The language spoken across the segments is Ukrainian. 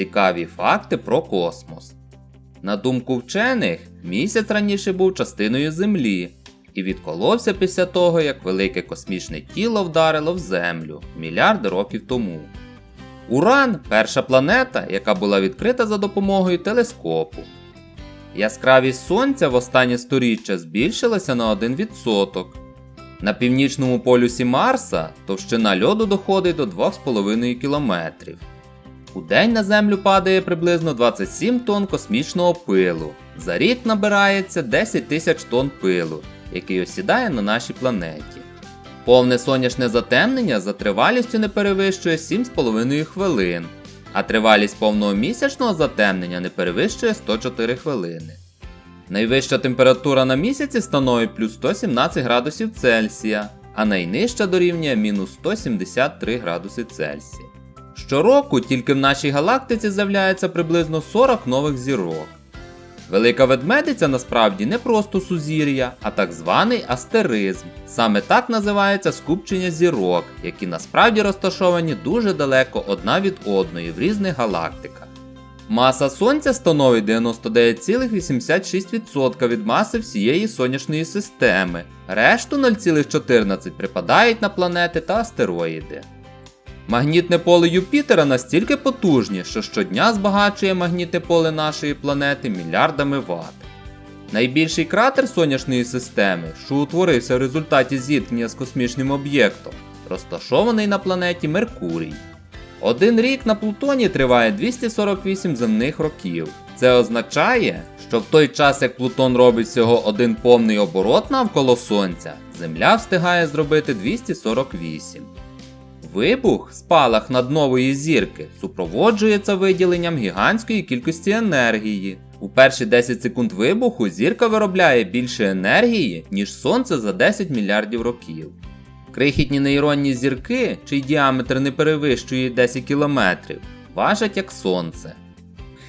Цікаві факти про космос. На думку вчених, місяць раніше був частиною Землі і відколовся після того, як велике космічне тіло вдарило в Землю мільярди років тому. Уран перша планета, яка була відкрита за допомогою телескопу. Яскравість Сонця в останнє сторіччя збільшилася на 1%. На північному полюсі Марса товщина льоду доходить до 2,5 км. У день на Землю падає приблизно 27 тонн космічного пилу. За рік набирається 10 тисяч тонн пилу, який осідає на нашій планеті. Повне сонячне затемнення за тривалістю не перевищує 7,5 хвилин, а тривалість повного місячного затемнення не перевищує 104 хвилини. Найвища температура на місяці становить плюс 117 градусів Цельсія, а найнижча дорівнює мінус 173 градуси Цельсія. Щороку тільки в нашій галактиці з'являється приблизно 40 нових зірок. Велика ведмедиця насправді не просто сузір'я, а так званий астеризм. Саме так називається скупчення зірок, які насправді розташовані дуже далеко одна від одної в різних галактиках. Маса Сонця становить 99,86% від маси всієї сонячної системи, решту 0,14 припадають на планети та астероїди. Магнітне поле Юпітера настільки потужні, що щодня збагачує магнітне поле нашої планети мільярдами ватт. Найбільший кратер сонячної системи, що утворився в результаті зіткнення з космічним об'єктом, розташований на планеті Меркурій. Один рік на Плутоні триває 248 земних років. Це означає, що в той час, як Плутон робить всього один повний оборот навколо Сонця, Земля встигає зробити 248. Вибух, спалах над нової зірки, супроводжується виділенням гігантської кількості енергії. У перші 10 секунд вибуху зірка виробляє більше енергії, ніж Сонце за 10 мільярдів років. Крихітні нейронні зірки, чий діаметр не перевищує 10 кілометрів, важать як сонце.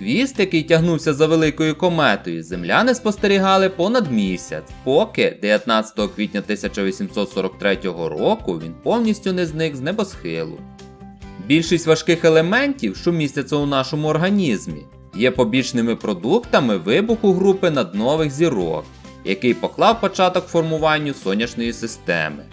Хвіст, який тягнувся за великою кометою, земляни спостерігали понад місяць, поки 19 квітня 1843 року він повністю не зник з небосхилу. Більшість важких елементів, що містяться у нашому організмі, є побічними продуктами вибуху групи наднових зірок, який поклав початок формуванню сонячної системи.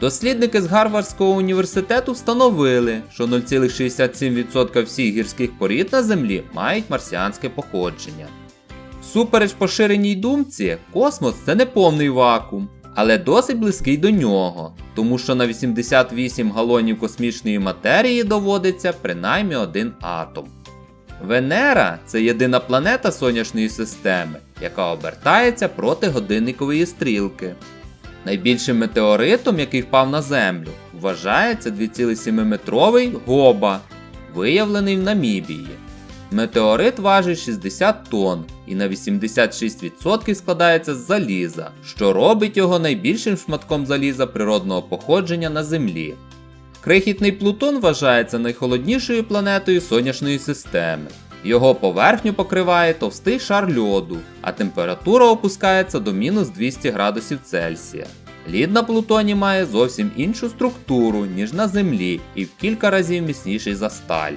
Дослідники з Гарвардського університету встановили, що 0,67% всіх гірських порід на Землі мають марсіанське походження. Супереч поширеній думці, космос це не повний вакуум, але досить близький до нього, тому що на 88 галонів космічної матерії доводиться принаймні один атом. Венера це єдина планета сонячної системи, яка обертається проти годинникової стрілки. Найбільшим метеоритом, який впав на Землю, вважається 2,7-метровий Гоба, виявлений в Намібії. Метеорит важить 60 тонн і на 86% складається з заліза, що робить його найбільшим шматком заліза природного походження на Землі. Крихітний Плутон вважається найхолоднішою планетою сонячної системи. Його поверхню покриває товстий шар льоду, а температура опускається до мінус 200 градусів Цельсія. Лід на Плутоні має зовсім іншу структуру, ніж на Землі, і в кілька разів міцніший за сталь.